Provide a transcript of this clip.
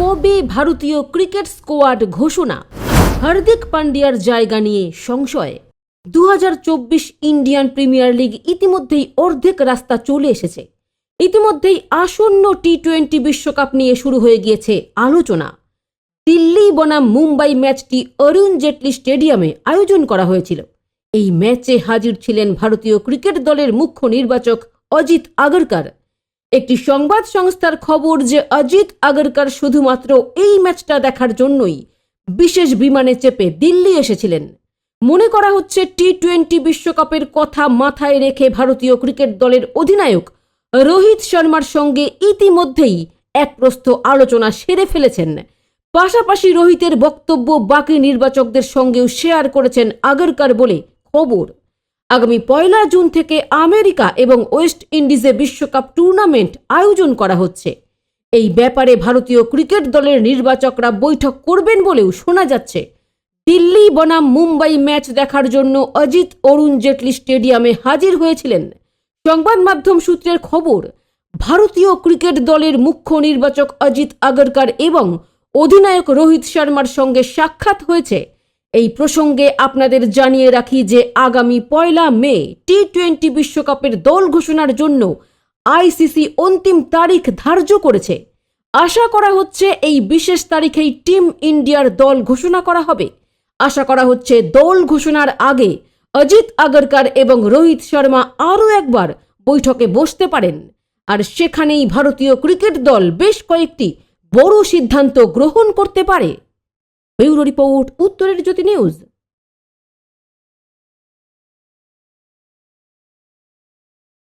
কবে ভারতীয় cricket squad ঘোষণা? হার্দিক পান্ডিয়ার জায়গা নিয়ে সংশয়। দু হাজার চব্বিশ ইন্ডিয়ান প্রিমিয়ার লিগ ইতিমধ্যেই অর্ধেক রাস্তা চলে এসেছে। ইতিমধ্যেই আসন্ন টি টোয়েন্টি বিশ্বকাপ নিয়ে শুরু হয়ে গিয়েছে আলোচনা। দিল্লি বনাম মুম্বাই ম্যাচটি অরুণ জেটলি স্টেডিয়ামে আয়োজন করা হয়েছিল। এই ম্যাচে হাজির ছিলেন ভারতীয় ক্রিকেট দলের মুখ্য নির্বাচক অজিত আগরকর। একটি সংবাদ সংস্থার খবর যে অজিত আগরকর শুধুমাত্র এই ম্যাচটা দেখার জন্যই বিশেষ বিমানে চেপে দিল্লি এসেছিলেন। মনে করা হচ্ছে টি টোয়েন্টি বিশ্বকাপের কথা মাথায় রেখে ভারতীয় ক্রিকেট দলের অধিনায়ক রোহিত শর্মার সঙ্গে ইতিমধ্যেই এক প্রস্থ আলোচনা সেরে ফেলেছেন। পাশাপাশি রোহিতের বক্তব্য বাকি নির্বাচকদের সঙ্গেও শেয়ার করেছেন আগরকর বলে খবর। আগামী পয়লা জুন থেকে আমেরিকা এবং ওয়েস্ট ইন্ডিজে বিশ্বকাপ টুর্নামেন্ট আয়োজন করা হচ্ছে। এই ব্যাপারে ভারতীয় ক্রিকেট দলের নির্বাচকরা বৈঠক করবেন বলেও শোনা যাচ্ছে। দিল্লি, বনাম, মুম্বাই ম্যাচ দেখার জন্য অজিত অরুণ জেটলি স্টেডিয়ামে হাজির হয়েছিলেন। সংবাদ মাধ্যম সূত্রের খবর, ভারতীয় ক্রিকেট দলের মুখ্য নির্বাচক অজিত আগরকর এবং অধিনায়ক রোহিত শর্মার সঙ্গে সাক্ষাৎ হয়েছে। এই প্রসঙ্গে আপনাদের জানিয়ে রাখি যে আগামী পয়লা মে টি টোয়েন্টি বিশ্বকাপের দল ঘোষণার জন্য আইসিসি অন্তিম তারিখ ধার্য করেছে। আশা করা হচ্ছে এই বিশেষ তারিখেই টিম ইন্ডিয়ার দল ঘোষণা করা হবে। আশা করা হচ্ছে দল ঘোষণার আগে অজিত আগরকর এবং রোহিত শর্মা আরও একবার বৈঠকে বসতে পারেন। আর সেখানেই ভারতীয় ক্রিকেট দল বেশ কয়েকটি বড় সিদ্ধান্ত গ্রহণ করতে পারে। ব্যুরো রিপোর্ট উত্তরের জ্যোতি নিউজ।